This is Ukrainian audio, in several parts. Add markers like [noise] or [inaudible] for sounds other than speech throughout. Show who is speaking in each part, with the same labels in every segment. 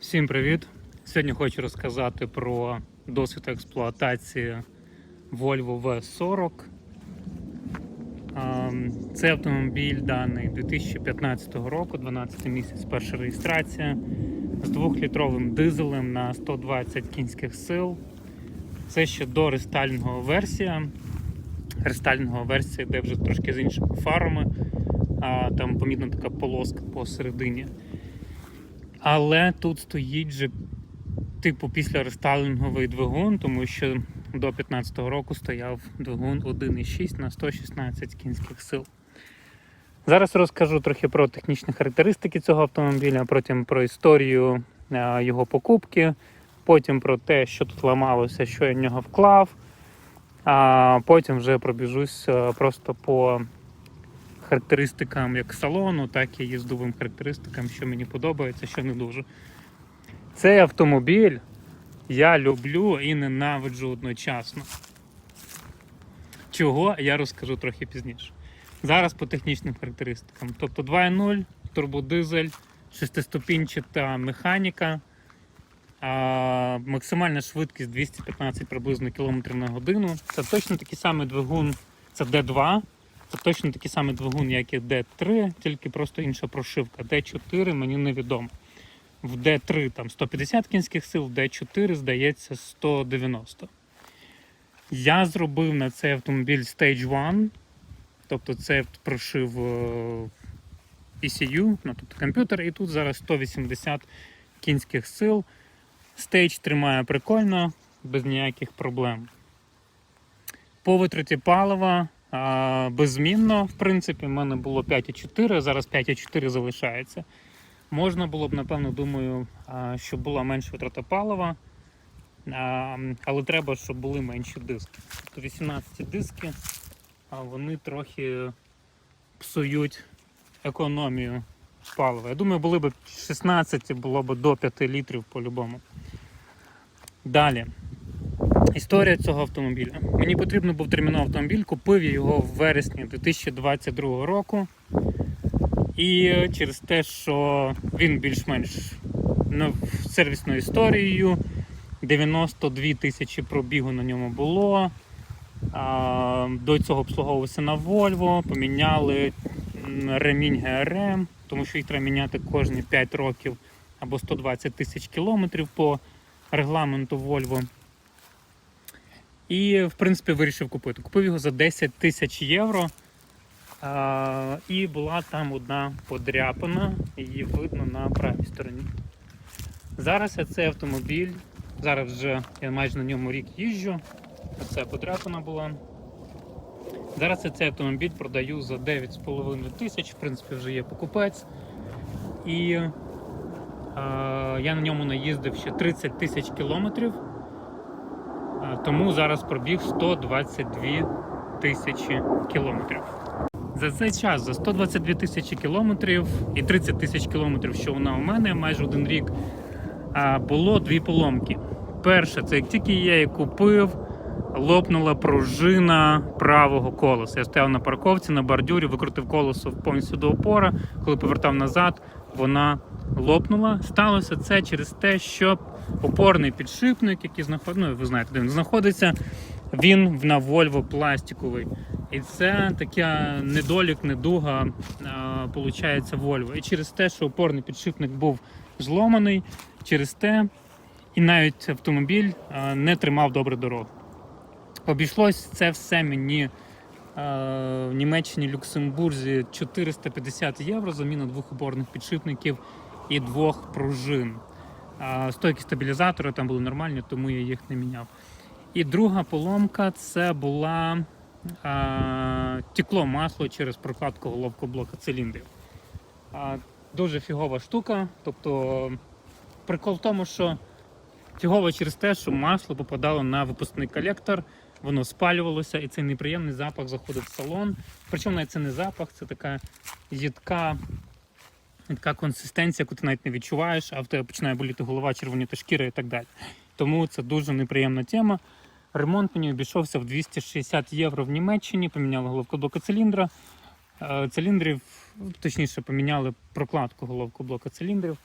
Speaker 1: Всім привіт! Сьогодні хочу розказати про досвід експлуатації Volvo V40. Ем, Це автомобіль даний 2015 року, 12 місяць, перша реєстрація з 2-літровим дизелем на 120 кінських сил. Це ще до рестайлінгова версія. Рестайлінгова версія, де вже трошки з іншими фарами, а там помітна така полоска посередині. Але тут стоїть же, типу, після рестайлінговий двигун, тому що до 2015 року стояв двигун 1,6 на 116 кінських сил. Зараз розкажу трохи про технічні характеристики цього автомобіля, потім про історію е, його покупки, потім про те, що тут ламалося, що я в нього вклав, а потім вже пробіжусь е, просто по характеристикам як салону, так і їздовим характеристикам, що мені подобається, що не дуже. Цей автомобіль я люблю і ненавиджу одночасно. Чого я розкажу трохи пізніше. Зараз по технічним характеристикам. Тобто 2.0, турбодизель, шестиступінчата механіка, а, максимальна швидкість 215 приблизно км на годину. Це точно такий самий двигун, це D2. Це точно такий самий двигун, як і D3, тільки просто інша прошивка. D4 мені невідомо. В D3 там 150 кінських сил, в D4, здається, 190. Я зробив на цей автомобіль Stage 1, тобто це прошив е, ECU, ну, тобто комп'ютер, і тут зараз 180 кінських сил. Stage тримає прикольно, без ніяких проблем. По витраті палива беззмінно, в принципі, в мене було 5,4, зараз 5,4 залишається. Можна було б, напевно, думаю, щоб була менша витрата палива, але треба, щоб були менші диски. Тобто 18 диски, вони трохи псують економію палива. Я думаю, були б 16, було б до 5 літрів по-любому. Далі. Історія цього автомобіля. Мені потрібен був терміновий автомобіль, купив я його в вересні 2022 року. І через те, що він більш-менш сервісною історією, 92 тисячі пробігу на ньому було. До цього обслуговувався на Volvo, поміняли ремінь ГРМ, тому що їх треба міняти кожні 5 років або 120 тисяч кілометрів по регламенту Volvo. І, в принципі, вирішив купити. Купив його за 10 тисяч євро. А, і була там одна подряпина, її видно на правій стороні. Зараз я цей автомобіль, зараз вже я майже на ньому рік їжджу. Оце подряпина була. Зараз я цей автомобіль продаю за 9,5 тисяч, в принципі, вже є покупець. І а, я на ньому наїздив ще 30 тисяч кілометрів. А, Тому зараз пробіг 122 тисячі кілометрів. За цей час, за 122 тисячі кілометрів і 30 тисяч кілометрів, що вона у мене майже один рік, було дві поломки. Перше, це як тільки я її купив, лопнула пружина правого колеса. Я стояв на парковці на бордюрі, викрутив колесо повністю до опора. Коли повертав назад, вона лопнула. Сталося це через те, що опорний підшипник, який знаходиться, ну ви знаєте, де він знаходиться, він на Volvo пластиковий. І це така недолік, недуга, виходить, Volvo. І через те, що опорний підшипник був зломаний, через те, і навіть автомобіль не тримав добре дорогу. Обійшлось це все мені в Німеччині, Люксембурзі 450 євро заміна двох опорних підшипників і двох пружин. А, Стойки стабілізатора там були нормальні, тому я їх не міняв. І друга поломка це була а, текло масло через прокладку головкоблока циліндрів. А, дуже фігова штука. Тобто прикол в тому, що фігово через те, що масло попадало на випускний колектор, воно спалювалося, і цей неприємний запах заходив в салон. Причому навіть це не запах, це така їдка, така консистенція, яку ти навіть не відчуваєш, а в тебе починає боліти голова, червоніти шкіра і так далі. Тому це дуже неприємна тема. Ремонт мені обійшовся в 260 євро в Німеччині, поміняли головку блока циліндра. Е, Циліндрів, точніше, поміняли прокладку головку блока циліндрів.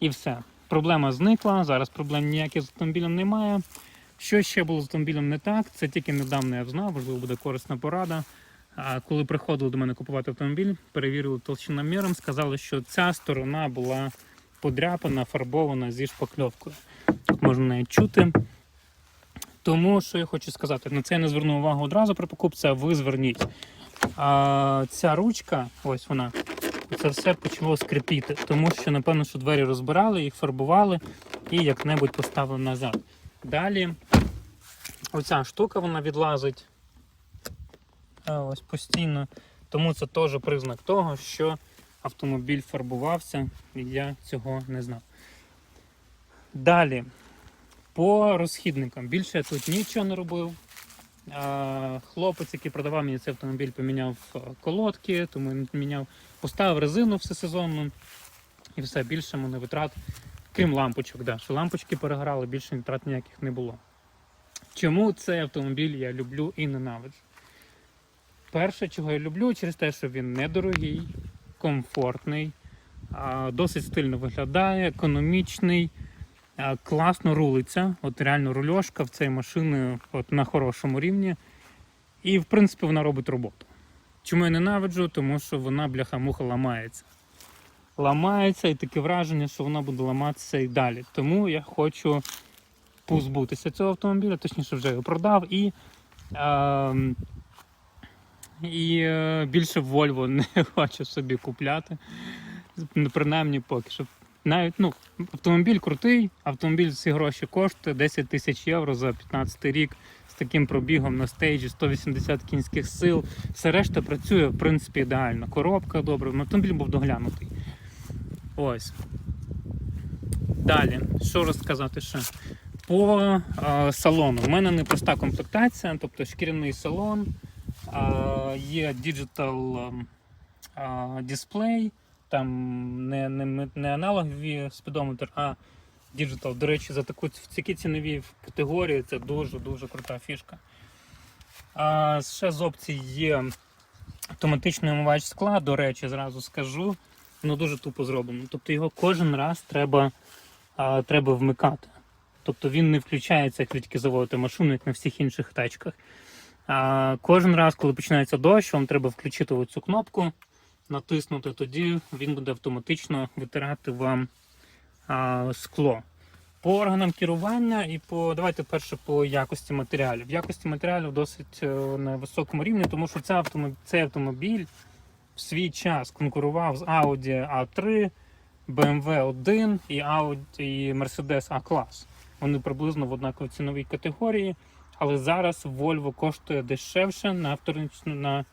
Speaker 1: І все. проблема зникла, зараз проблем ніяких з автомобілем немає. Що ще було з автомобілем не так? Це тільки недавно я взнав, можливо, буде корисна порада. Коли приходили до мене купувати автомобіль, перевірили толщиноміром, сказали, що ця сторона була подряпана, фарбована зі шпакльовкою. Тут можна навіть чути. Тому що я хочу сказати, на це я не звернув увагу одразу при покупці, а ви зверніть. А ця ручка, ось вона, це все почало скрипіти, тому що, напевно, що двері розбирали, їх фарбували і як-небудь поставили назад. Далі оця штука вона відлазить е, ось постійно. Тому це теж признак того, що автомобіль фарбувався, і я цього не знав. Далі, по розхідникам. Більше я тут нічого не робив. Хлопець, який продавав мені цей автомобіль, поміняв е, колодки, тому він міняв, поставив резину всесезонну і все, більше мене витрат, крім лампочок. Да, що лампочки перегорали, більше витрат ніяких не було. Чому цей автомобіль я люблю і ненавиджу? Перше, чого я люблю, через те, що він недорогий, комфортний, досить стильно виглядає, економічний, класно рулиться. От реально рульошка в цієї машини от на хорошому рівні. І, в принципі, вона робить роботу. Чому я ненавиджу? Тому що вона бляха-муха ламається. Ламається і таке враження, що вона буде ламатися і далі. Тому я хочу позбутися цього автомобіля, точніше вже його продав і. ем, і е, більше Volvo [laughs] не хочу собі купляти. Принаймні поки що. Навіть ну, автомобіль крутий, автомобіль ці гроші коштує 10 тисяч євро за 15 рік з таким пробігом на стейджі 180 кінських сил. Все решта працює в принципі ідеально. Коробка добре, автомобіль був доглянутий. Ось. Далі, що розказати ще? По е, салону. У мене непроста комплектація, тобто шкіряний салон. А, Є Digital ем, дисплей, там не, не, не аналогові спідометр, а Digital. До речі, за таку в такі цінові категорії це дуже-дуже крута фішка. А, ще з опцій є автоматичний омивач скла, до речі, зразу скажу. Воно дуже тупо зроблено. Тобто його кожен раз треба, а, треба вмикати. Тобто він не включається, як тільки заводите машину, як на всіх інших тачках. А кожен раз, коли починається дощ, вам треба включити оцю кнопку, натиснути, тоді він буде автоматично витирати вам а, скло. По органам керування і по давайте перше по якості матеріалів. Якості матеріалів досить е, на високому рівні, тому що цей автомобіль, цей автомобіль в свій час конкурував з Audi A3, BMW 1 і Audi Mercedes A-клас. Вони приблизно в однаковій ціновій категорії. Але зараз Volvo коштує дешевше на, вторинч... на,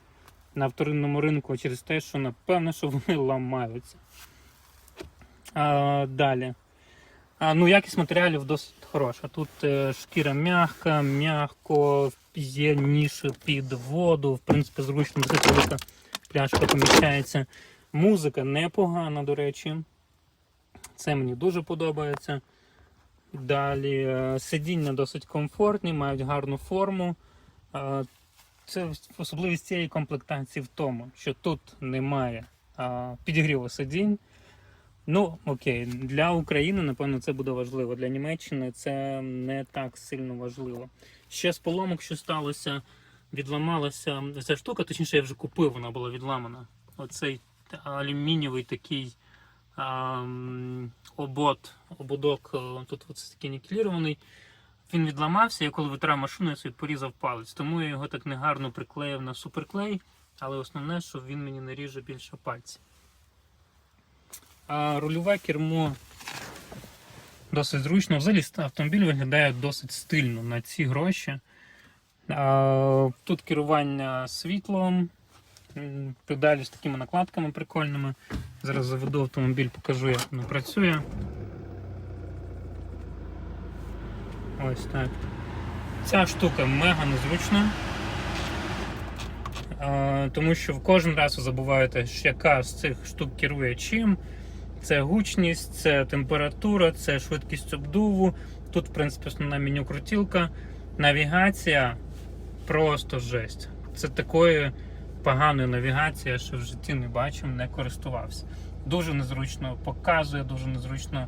Speaker 1: на вторинному ринку через те, що напевно, що вони ламаються. А, далі. А, ну, якість матеріалів досить хороша. Тут е, шкіра м'яка, м'яко, є ніші під воду. В принципі, зручно велика пляшка поміщається. Музика непогана, до речі. Це мені дуже подобається. Далі е, сидіння досить комфортні, мають гарну форму. Е, Це особливість цієї комплектації в тому, що тут немає підігріву сидінь. Ну, окей, для України, напевно, це буде важливо. Для Німеччини це не так сильно важливо. Ще з поломок, що сталося, відламалася ця штука, точніше, я вже купив, вона була відламана. Оцей алюмінієвий такий а, обод, ободок, е, тут ось такий нікелірований. Він відламався, я коли витирав машину, я собі порізав палець. Тому я його так негарно приклеїв на суперклей, але основне, що він мені не ріже більше пальців. А рульове кермо досить зручно. Взагалі автомобіль виглядає досить стильно на ці гроші. Тут керування світлом, педалі з такими накладками прикольними. Зараз заведу автомобіль, покажу, як воно працює. Ось так. Ця штука мега незручна. Тому що в кожен раз ви забуваєте, яка з цих штук керує чим. Це гучність, це температура, це швидкість обдуву. Тут, в принципі, основна меню крутілка. Навігація просто жесть. Це такої поганої навігації, ще в житті не бачив, не користувався. Дуже незручно показує, дуже незручно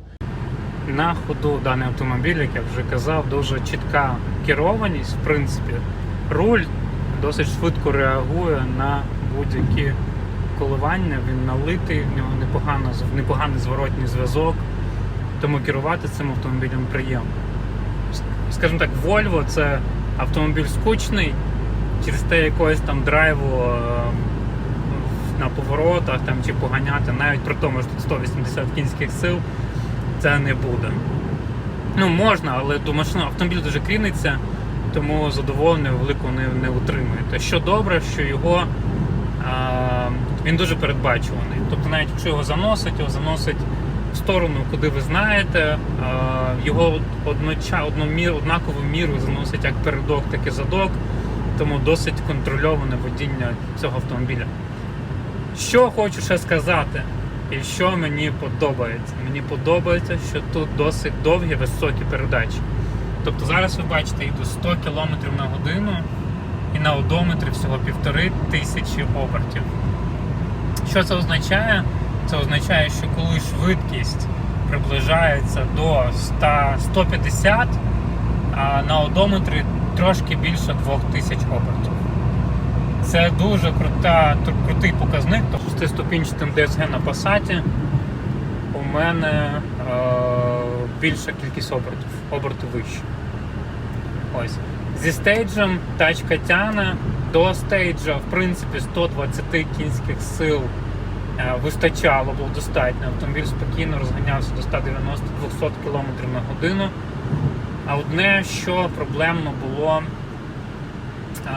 Speaker 1: на ходу даний автомобіль, як я вже казав, дуже чітка керованість, в принципі. Руль досить швидко реагує на будь-які коливання, він налитий, в нього непогано, непоганий зворотній зв'язок, тому керувати цим автомобілем приємно. Скажімо так, Volvo це автомобіль скучний, через те якогось там драйву е, на поворотах там, чи поганяти, навіть при тому, що тут 180 кінських сил, це не буде. Ну, можна, але думаю, що ну, автомобіль дуже кріниться, тому задоволення великого не, не утримуєте. Що добре, що його а, він дуже передбачуваний. Тобто, навіть якщо його заносить, його заносить сторону, куди ви знаєте, його одноча, одномір, однакову міру заносить як передок, так і задок, тому досить контрольоване водіння цього автомобіля. Що хочу ще сказати, і що мені подобається. Мені подобається, що тут досить довгі високі передачі. Тобто зараз ви бачите, йду 100 км на годину і на одометрі всього півтори тисячі обертів. Що це означає? Це означає, що коли швидкість приближається до 100, 150, а на одометрі трошки більше 2000 обертів. Це дуже крута, крутий показник. Тобто з ступінчатим DSG на Passat у мене е, більша кількість обертів, оберти вище. Ось. Зі стейджем тачка тяне до стейджа, в принципі, 120 кінських сил вистачало, було достатньо. Автомобіль спокійно розганявся до 190-200 км на годину. А одне, що проблемно було, е,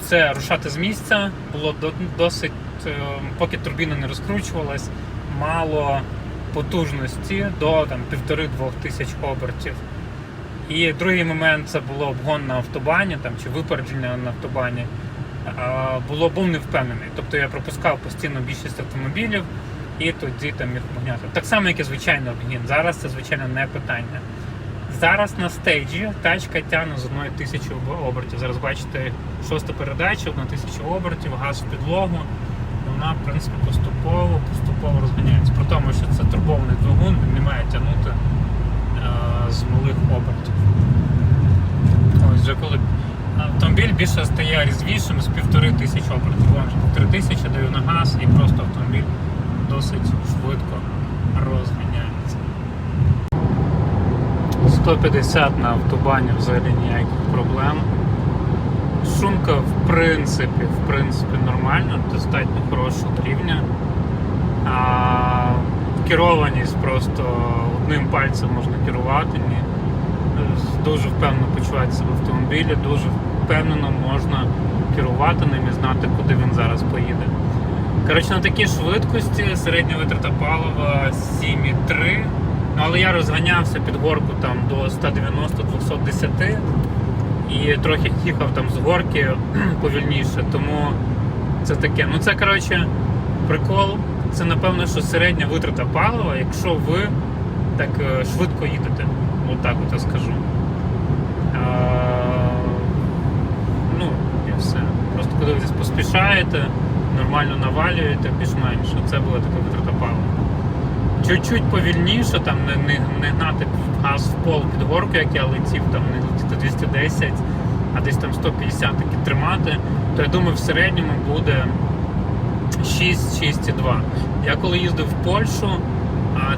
Speaker 1: це рушати з місця. Було досить, е, поки турбіна не розкручувалась, мало потужності до там, 1,5-2 тисяч обертів. І другий момент це було обгон на автобані там, чи випередження на автобані. Було був не впевнений. Тобто я пропускав постійно більшість автомобілів і тоді там міг обганяти. Так само, як і звичайний обгін. Зараз це звичайно не питання. Зараз на стейджі тачка тягне з одної тисячі обертів. Зараз бачите шоста передача, одна тисяча обертів, газ в підлогу. Вона, в принципі, поступово, поступово розганяється. При тому, що це турбований двигун, він не має тягнути е, з малих обертів. Ось вже коли автомобіль більше стає різвішим з півтори тисячі обертів. Півтори тисячі даю на газ і просто автомобіль досить швидко розганяється. 150 на автобані взагалі ніяких проблем. Шумка в принципі, в принципі нормальна, достатньо хорошого рівня. А керованість просто одним пальцем можна керувати. Дуже впевнено почувається в автомобілі, дуже впевнено можна керувати ним і знати, куди він зараз поїде. Коротше, на такій швидкості середня витрата палива 7,3. Ну, але я розганявся під горку там до 190-210 і трохи їхав там з горки [clears throat] повільніше, тому це таке. Ну це коротше прикол. Це напевно, що середня витрата палива, якщо ви так е, швидко їдете. Отак от я скажу. Коли ви поспішаєте, нормально навалюєте, більш-менш, це була така витрата палива. Чуть-чуть повільніше, там не, не, не гнати газ в пол під горку, як я летів, там не летіти 210, а десь там 150 таки тримати, то я думаю, в середньому буде 6-6,2. Я коли їздив в Польщу,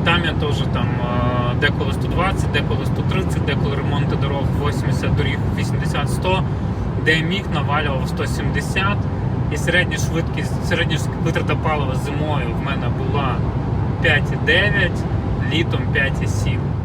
Speaker 1: там я теж там деколи 120, деколи 130, деколи ремонти дорог 80 доріг 80-100, де міг навалював 170. І середня швидкість, середня витрата палива зимою в мене була 5,9, літом 5,7.